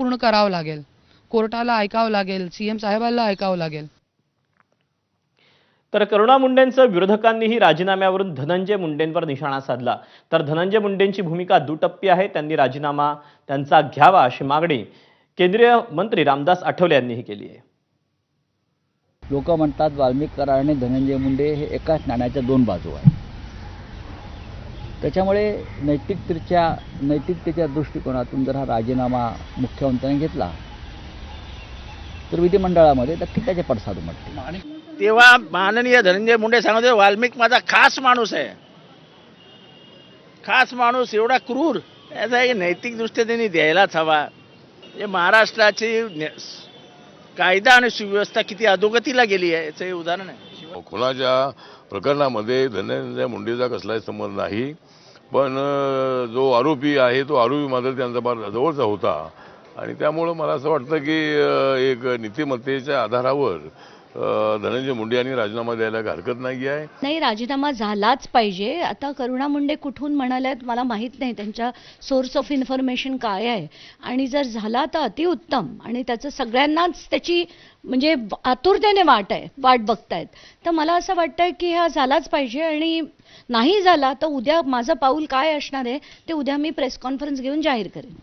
पूर्ण करावं लागेल. कोर्टाला ऐकावं लागेल सी एम साहेबांना ऐकावं लागेल. तर करुणा मुंडेंचं विरोधकांनीही राजीनाम्यावरून धनंजय मुंडेंवर निशाणा साधला. तर धनंजय मुंडेंची भूमिका दुटप्पी आहे त्यांनी राजीनामा त्यांचा घ्यावा अशी मागणी केंद्रीय मंत्री रामदास आठवले यांनीही केली आहे. लोक म्हणतात वाल्मिक कराड आणि धनंजय मुंडे हे एकाच नाण्याच्या दोन बाजू आहेत. त्याच्यामुळे नैतिकतेच्या नैतिकतेच्या दृष्टिकोनातून जर हा राजीनामा मुख्यमंत्र्यांनी घेतला तर विधिमंडळामध्ये नक्की त्याचे पडसाद उमटतील. तेव्हा माननीय धनंजय मुंडे सांगत होते वाल्मिक माझा खास माणूस आहे. खास माणूस एवढा क्रूर. याचा एक नैतिकदृष्ट्या त्यांनी द्यायलाच हवा. हे महाराष्ट्राची कायदा आणि सुव्यवस्था किती अधोगतीला गेली आहे याचं हे उदाहरण आहे. खुनाच्या प्रकरणामध्ये धनंजय मुंडेचा कसलाही संबंध नाही. पण जो आरोपी आहे तो आरोपी मात्र त्यांचा फार जवळचा होता. आणि त्यामुळं मला असं वाटतं की एक नीतिमत्तेच्या आधारावर धनंजय मुंडे यांनी राजीनामा द्यायला हरकत नाही आहे. नाही राजीनामा झालाच पाहिजे. आता करुणा मुंडे कुठून म्हणाल्यात मला माहीत नाही. त्यांच्या सोर्स ऑफ इन्फॉर्मेशन काय आहे? आणि जर झाला तर अतिउत्तम आणि त्याचं सगळ्यांनाच त्याची म्हणजे आतुरतेने वाट आहे वाट बघतायत. तर मला असं वाटतंय की हा झालाच पाहिजे. आणि नाही झाला तर उद्या माझं पाऊल काय असणार आहे ते उद्या मी प्रेस कॉन्फरन्स घेऊन जाहीर करेन.